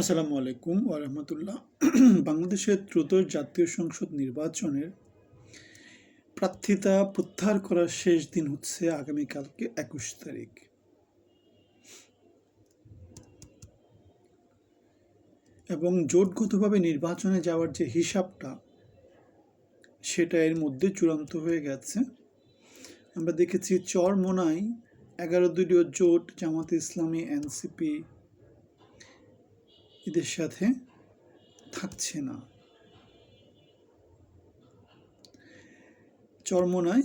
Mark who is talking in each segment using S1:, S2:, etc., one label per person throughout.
S1: আসসালামু আলাইকুম ওরহমতুল্লাহ বাংলাদেশের ত্রয়োদশ জাতীয় সংসদ নির্বাচনের প্রার্থিতা প্রত্যাহার করার শেষ দিন হচ্ছে আগামীকালকে একুশ তারিখ। এবং জোটগতভাবে নির্বাচনে যাওয়ার যে হিসাবটা, সেটা এর মধ্যে চূড়ান্ত হয়ে গেছে। আমরা দেখেছি চরমোনাই এগারো দলীয় জোট জামাত ইসলামী, এনসিপি এদের সাথে থাকছে না। চরমোনায়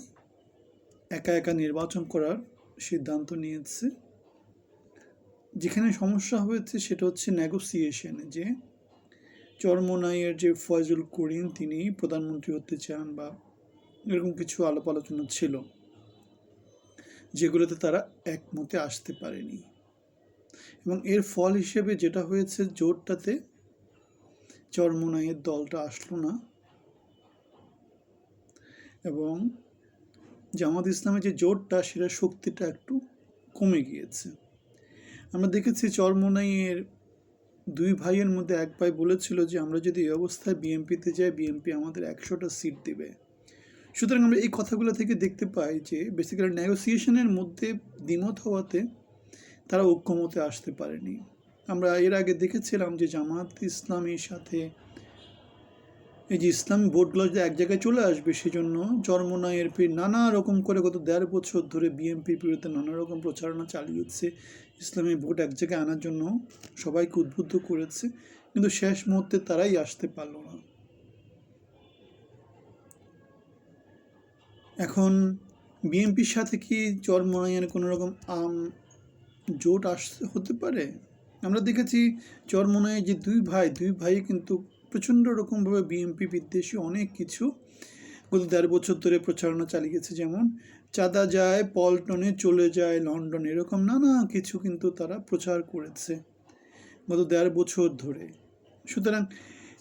S1: একা একা নির্বাচন করার সিদ্ধান্ত নিয়েছে। যেখানে সমস্যা হয়েছে সেটা হচ্ছে নেগোসিয়েশনে যে চরমোনাইয়ের যে ফয়জুল করিম, তিনি প্রধানমন্ত্রী হতে চান বা এরকম কিছু আলাপ আলোচনা ছিল, যেগুলোতে তারা একমতে আসতে পারেনি। এবং এর ফল হিসেবে যেটা হয়েছে জোটটাতে চরমোনাইয়ের দলটা আসলো না। এবং জামাত ইসলামের যে জোটটা সেটা শক্তিটা একটু কমে গিয়েছে। আমরা দেখেছি চরমোনাইয়ের দুই ভাইয়ের মধ্যে এক ভাই বলেছিল যে, আমরা যদি এই অবস্থায় বিএমপিতে যাই বিএমপি আমাদের একশোটা সিট দেবে। সুতরাং আমরা এই কথাগুলো থেকে দেখতে পাই যে বেসিক্যালি নেগোসিয়েশনের মধ্যে দ্বিমত হওয়াতে তারা ঐক্যমতে আসতে পারেনি। আমরা এর আগে দেখেছিলাম যে জামাত ইসলামীর সাথে এই যে ইসলামী ভোটগুলো যদি এক জায়গায় চলে আসবে, সেজন্য চরমোনাইয়ের পীর নানা রকম করে গত দেড় বছর ধরে বিএনপির বিরুদ্ধে নানা রকম প্রচারণা চালিয়েছে। ইসলামী ভোট এক জায়গায় আনার জন্য সবাইকে উদ্বুদ্ধ করেছে, কিন্তু শেষ মুহূর্তে তারাই আসতে পারল না। এখন বিএনপির সাথে কি চরমোনাইয়ের কোনো রকম আম জোট আসতে হতে পারে? আমরা দেখেছি চরমোনায় যে দুই ভাই দুই ভাই কিন্তু প্রচণ্ড রকমভাবে বিএমপি বিদ্বেষী অনেক কিছু। গত দেড় বছর ধরে প্রচারণা চালিয়েছে যেমন, চাঁদা যায়, পল্টনে চলে যায়, লন্ডন, এরকম নানা কিছু কিন্তু তারা প্রচার করেছে গত দেড় বছর ধরে। সুতরাং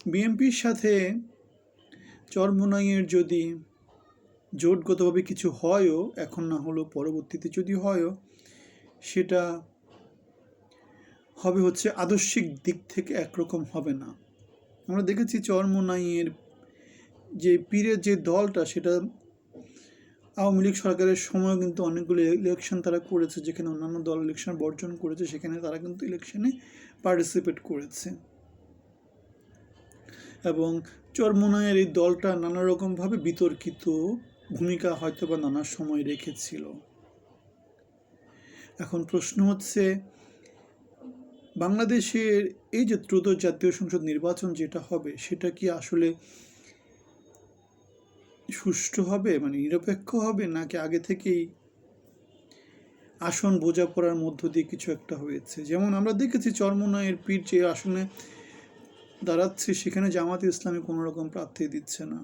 S1: বিএমপির সাথে চরমোনাইয়ের যদি জোটগতভাবে কিছু হয়ও, এখন না হলেও পরবর্তীতে যদি হয়ও সেটা হবে হচ্ছে আদর্শিক দিক থেকে একরকম হবে না। আমরা দেখেছি চরমোনাইয়ের যে পীরের যে দলটা, সেটা আওয়ামী লীগ সরকারের সময় কিন্তু অনেকগুলো ইলেকশন তারা করেছে, যেখানে অন্যান্য দল ইলেকশন বর্জন করেছে, সেখানে তারা কিন্তু ইলেকশনে পার্টিসিপেট করেছে। এবং চরমোনাইয়ের এই দলটা নানা রকমভাবে বিতর্কিত ভূমিকা হয়তো বা নানা সময় রেখেছিল। এখন প্রশ্ন হচ্ছে, বাংলাদেশের এই যে ত্রয়োদশ জাতীয় সংসদ নির্বাচন যেটা হবে, সেটা কি আসলে সুষ্ঠু হবে মানে নিরপেক্ষ হবে, নাকি আগে থেকেই আসন বোঝাপড়ার মধ্য দিয়ে কিছু একটা হয়েছে? যেমন আমরা দেখেছি চরমোনায়ের পীর যে আসনে দাঁড়াচ্ছে, সেখানে জামাতে ইসলামী কোনো রকম প্রার্থী দিচ্ছে না।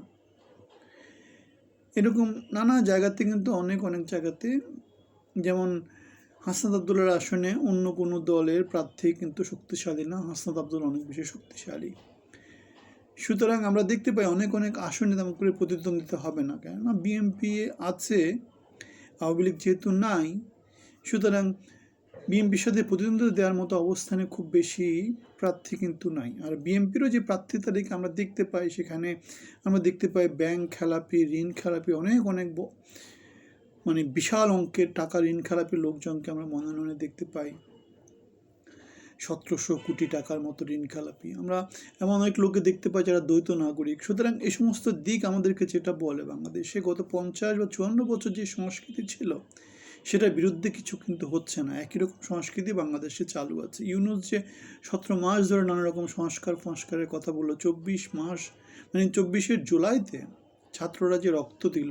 S1: এরকম নানা জায়গাতে কিন্তু অনেক অনেক জায়গাতে, যেমন হাসনাত আবদুল্লার আসনে অন্য কোনো দলের প্রার্থী কিন্তু শক্তিশালী না। হাসনাত আবদুল অনেক বেশি শক্তিশালী। সুতরাং আমরা দেখতে পাই অনেক অনেক আসনে তেমন করে প্রতিদ্বন্দ্বিতা হবে না। কেননা বিএনপি আছে, আওয়ামী লীগ যেহেতু নাই, সুতরাং বিএনপির সাথে প্রতিদ্বন্দ্বিতা দেওয়ার মতো অবস্থানে খুব বেশি প্রার্থী কিন্তু নাই। আর বিএনপিরও যে প্রার্থী তালিকা আমরা দেখতে পাই, সেখানে আমরা দেখতে পাই ব্যাংক খেলাপি, ঋণ খেলাপি, অনেক অনেক মানে বিশাল অঙ্কের টাকা ঋণ খেলাপি লোকজনকে আমরা মনোনয়নে দেখতে পাই। সতেরোশো কোটি টাকার মতো ঋণ খেলাপি আমরা এমন অনেক লোককে দেখতে পাই যারা দ্বৈত নাগরিক। সুতরাং এই সমস্ত দিক আমাদেরকে যেটা বলে বাংলাদেশে গত পঞ্চাশ বা চুয়ান্ন বছর যে সংস্কৃতি ছিল, সেটার বিরুদ্ধে কিছু কিন্তু হচ্ছে না। একই রকম সংস্কৃতি বাংলাদেশে চালু আছে। ইউনুস যে সতেরো মাস ধরে নানা রকম সংস্কার সংস্কারের কথা বলল, চব্বিশ মাস মানে চব্বিশের জুলাইতে ছাত্ররা যে রক্ত দিল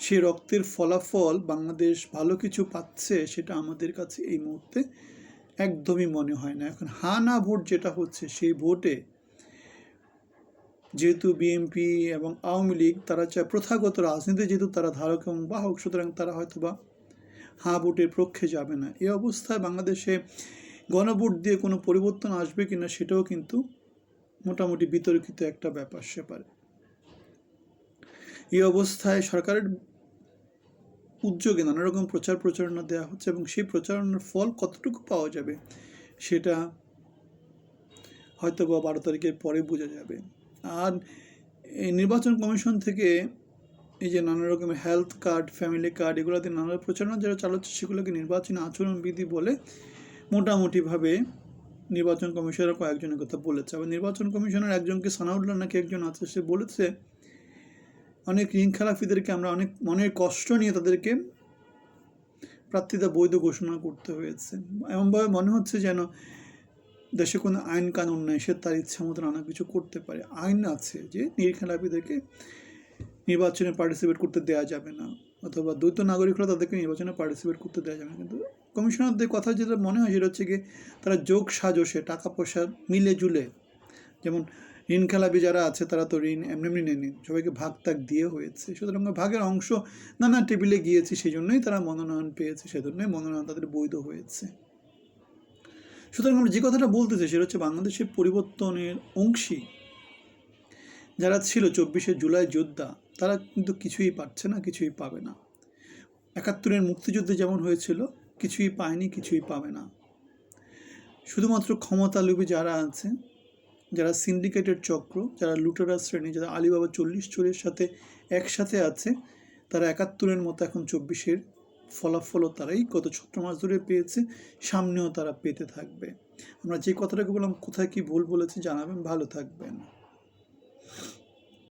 S1: সেই রক্তের ফলাফল বাংলাদেশ ভালো কিছু পাচ্ছে সেটা আমাদের কাছে এই মুহূর্তে একদমই মনে হয় না। এখন হা না ভোট যেটা হচ্ছে সেই ভোটে যেহেতু বিএনপি এবং আওয়ামী লীগ, তারা চায় প্রথাগত রাজনীতি, যেহেতু তারা ধারক এবং বাহক, সুতরাং তারা হয়তো বা হা ভোটের পক্ষে যাবে না। এই অবস্থায় বাংলাদেশে গণভোট দিয়ে কোনো পরিবর্তন আসবে কিনা সেটাও কিন্তু মোটামুটি বিতর্কিত একটা ব্যাপার, সেপার। এই অবস্থায় সরকারের উদ্যোগে নানা রকম প্রচার প্রচারণা দেওয়া হচ্ছে এবং সেই প্রচারণার ফল কতটুকু পাওয়া যাবে সেটা হয়তো বা বারো তারিখের পরে বোঝা যাবে। আর এই নির্বাচন কমিশন থেকে এই যে নানা রকমের হেলথ কার্ড ফ্যামিলি কার্ড এগুলোতে নানা প্রচারণা যারা চালাচ্ছে সেগুলোকে নির্বাচনী আচরণবিধি বলে মোটামুটিভাবে নির্বাচন কমিশনের কয়েকজনের কথা বলেছে। আবার নির্বাচন কমিশনের একজনকে সানাউল্লাহ নাকি একজন আছে সে বলেছে অনেক ঋণ খেলাফিদেরকে আমরা অনেক মনের কষ্ট নিয়ে তাদেরকে প্রার্থিতা বৈধ ঘোষণা করতে হয়েছে। এমনভাবে মনে হচ্ছে যেন দেশে কোনো আইন কানুন নেই, সে তার ইচ্ছা মতো নানা কিছু করতে পারে। আইন আছে যে নীল খেলাপিদেরকে নির্বাচনে পার্টিসিপেট করতে দেওয়া যাবে না, অথবা দ্বৈত নাগরিকরা তাদেরকে নির্বাচনে পার্টিসিপেট করতে দেওয়া যাবে না। কিন্তু কমিশনারদের কথা যেটা মনে হয় সেটা হচ্ছে কি তারা যোগ সাজসে, টাকা পয়সা মিলে জুলে। যেমন ঋণ খেলাপি যারা আছে, তারা তো ঋণ এমনি এমনি নেয়নি। সবাইকে ভাগ তাক দিয়ে হয়েছে। সুতরাং ভাগের অংশ নানা টেবিলে গিয়েছে সেই জন্যই তারা মনোনয়ন পেয়েছে, সেজন্যই মনোনয়ন তাদের বৈধ হয়েছে। সুতরাং আমরা যে কথাটা বলতে চাই, সেটা হচ্ছে বাংলাদেশের পরিবর্তনের অংশী যারা ছিল চব্বিশে জুলাই যোদ্ধা, তারা কিন্তু কিছুই পাচ্ছে না, কিছুই পাবে না। একাত্তরের মুক্তিযুদ্ধে যেমন হয়েছিল, কিছুই পায়নি, কিছুই পাবে না। শুধুমাত্র ক্ষমতালোভী যারা আছে যারা সিন্ডিকেটের চক্র, যারা লুটেরা শ্রেণি, যারা আলিবাবা চল্লিশ চোরের সাথে একসাথে আছে, তারা একাত্তরের মতো এখন চব্বিশের ফলাফলও তারাই গত ছত্র মাস ধরে পেয়েছে, সামনেও তারা পেতে থাকবে। আমরা যে কথাটাকে বললাম, কোথায় কী ভুল বলেছি জানাবেন, ভালো থাকবেন।